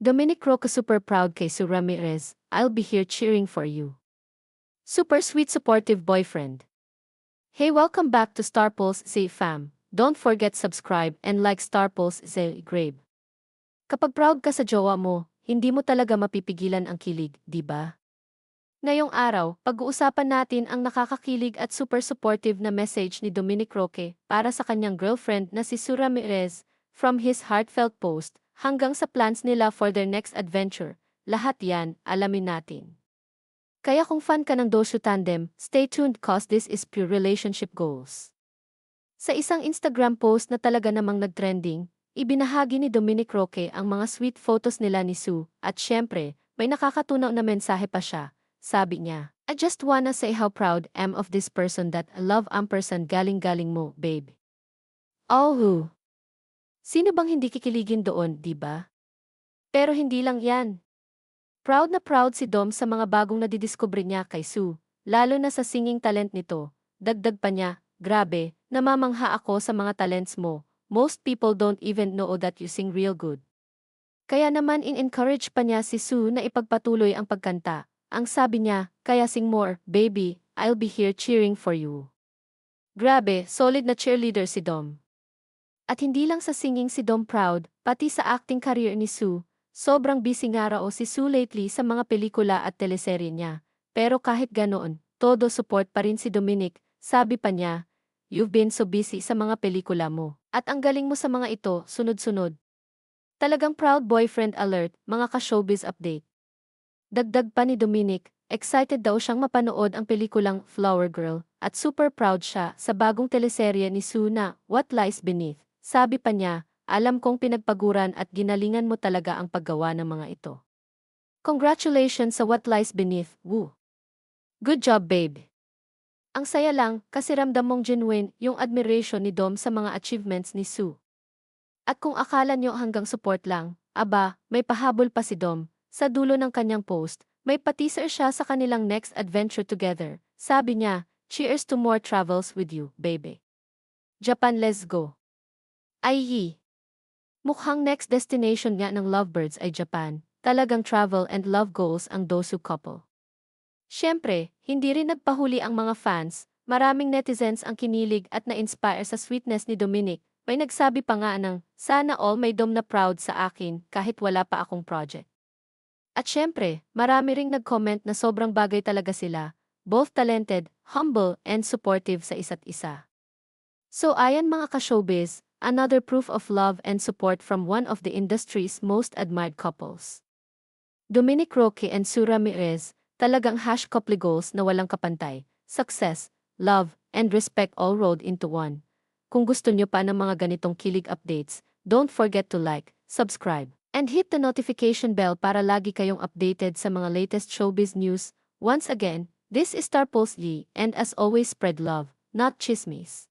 Dominic Roca super proud kay Sue Ramirez, I'll be here cheering for you. Super sweet supportive boyfriend. Hey welcome back to Star Pulse Z fam. Don't forget subscribe and like Star Pulse Z Grave. Kapag proud ka sa jowa mo, hindi mo talaga mapipigilan ang kilig, di ba? Ngayong araw, pag-uusapan natin ang nakakakilig at super supportive na message ni Dominic Roque para sa kanyang girlfriend na si Sue Ramirez, from his heartfelt post hanggang sa plans nila for their next adventure. Lahat yan, alamin natin. Kaya kung fan ka ng Doshu Tandem, stay tuned cause this is pure relationship goals. Sa isang Instagram post na talaga namang nagtrending, ibinahagi ni Dominic Roque ang mga sweet photos nila ni Sue, at syempre, may nakakatunaw na mensahe pa siya. Sabi niya, I just wanna say how proud am of this person that I love ampersand galing-galing mo, babe. Oh who? Sino bang hindi kikiligin doon, di ba? Pero hindi lang yan. Proud na proud si Dom sa mga bagong nadidiskubre niya kay Sue, lalo na sa singing talent nito. Dagdag pa niya, grabe, namamangha ako sa mga talents mo. Most people don't even know that you sing real good. Kaya naman in-encourage pa niya si Sue na ipagpatuloy ang pagkanta. Ang sabi niya, kaya sing more, baby, I'll be here cheering for you. Grabe, solid na cheerleader si Dom. At hindi lang sa singing si Dom proud, pati sa acting career ni Sue, sobrang busy nga raw si Sue lately sa mga pelikula at teleserye niya. Pero kahit ganoon, todo support pa rin si Dominic, sabi pa niya, You've been so busy sa mga pelikula mo. At ang galing mo sa mga ito, sunod-sunod. Talagang proud boyfriend alert, mga ka-showbiz update. Dagdag pa ni Dominic, excited daw siyang mapanood ang pelikulang Flower Girl, at super proud siya sa bagong teleserye ni Sue na What Lies Beneath. Sabi pa niya, alam kong pinagpaguran at ginalingan mo talaga ang paggawa ng mga ito. Congratulations sa What Lies Beneath, woo! Good job, babe! Ang saya lang kasi ramdam mong genuine yung admiration ni Dom sa mga achievements ni Sue. At kung akala nyo hanggang support lang, aba, may pahabol pa si Dom. Sa dulo ng kanyang post, may pateaser siya sa kanilang next adventure together. Sabi niya, cheers to more travels with you, baby. Japan let's go. Ay Mukhang next destination nga ng lovebirds ay Japan. Talagang travel and love goals ang Dosu couple. Siyempre, hindi rin nagpahuli ang mga fans, maraming netizens ang kinilig at na-inspire sa sweetness ni Dominic. May nagsabi pa nga ng, sana all may dom na proud sa akin kahit wala pa akong project. At syempre, marami ring nag-comment na sobrang bagay talaga sila, both talented, humble, and supportive sa isa't isa. So ayan mga ka-showbiz, another proof of love and support from one of the industry's most admired couples. Dominic Roque and Sue Ramirez, talagang hash couple goals na walang kapantay, success, love, and respect all rolled into one. Kung gusto nyo pa ng mga ganitong kilig updates, don't forget to like, subscribe, and hit the notification bell para lagi kayong updated sa mga latest showbiz news. Once again, this is Star Pulse Lee, and as always spread love, not chismes.